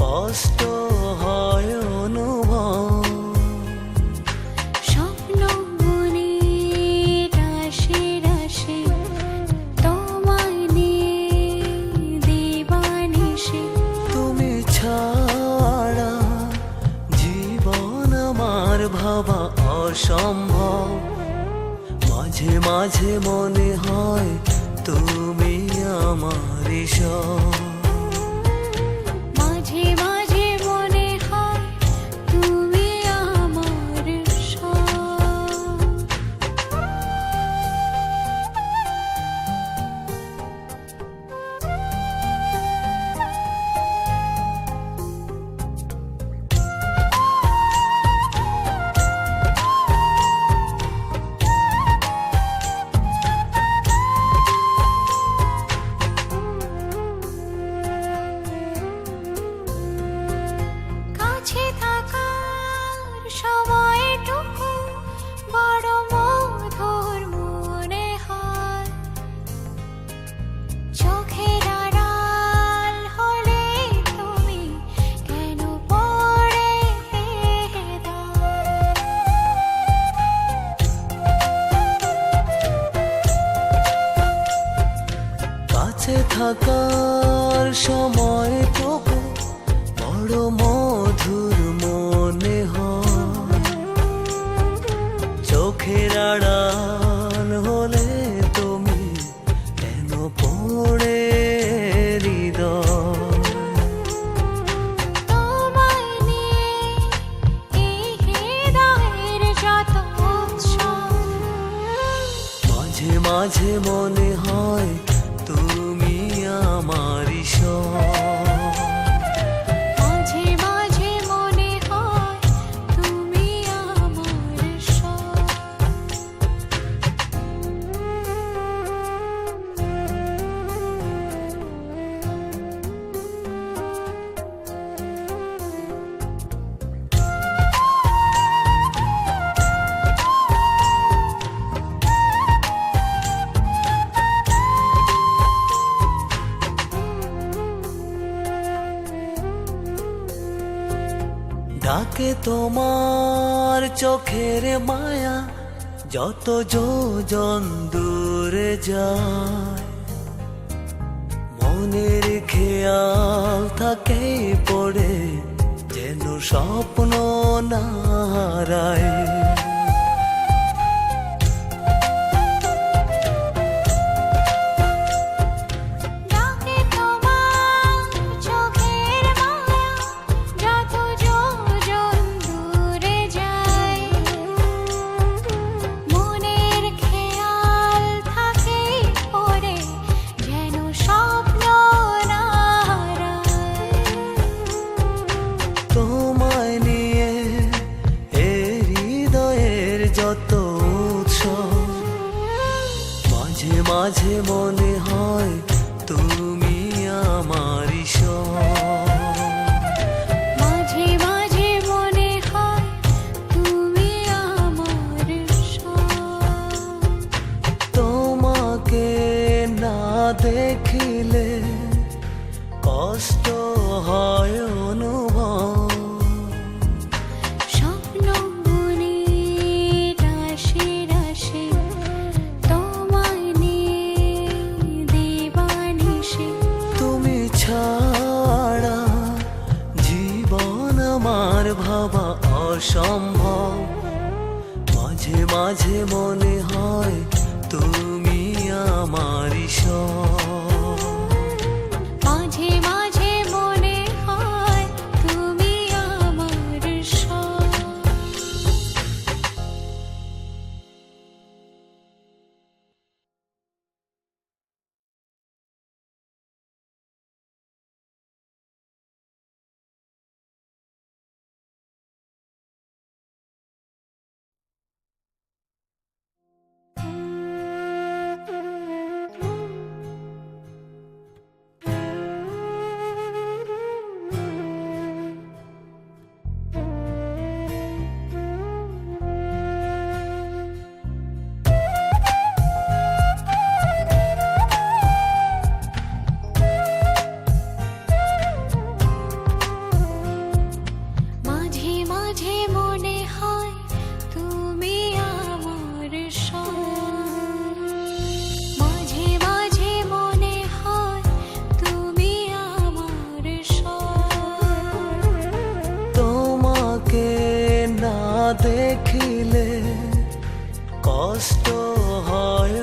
কষ্ট হয় অনুভব। স্বপ্ন মনে রাশি রাশি তোমায় নিয়ে দিবানিশি তুমি ছাড়া জীবন আমার ভাবা অসম্ভব। মাঝে মাঝে মনে হয় তুমি আমার কাছে সময় সময়টুকু বড় মধুর মনে হয়। চোখের আড়াল হলে তুমি কেন পড়ে মাঝে মাঝে মনে হয় ডাকে তোমার চোখের মায়া, যত যোজন দূরে যায়। মনের খেয়াল থাকে পড়ে, যেন স্বপ্ন না মাঝে মনে হয় তুমি আমারই সব। মাঝে মাঝে মনে হয় তুমি আমার তোমাকে না দেখিলে কষ্ট হয় অনুভব মনে কষ্ট হয়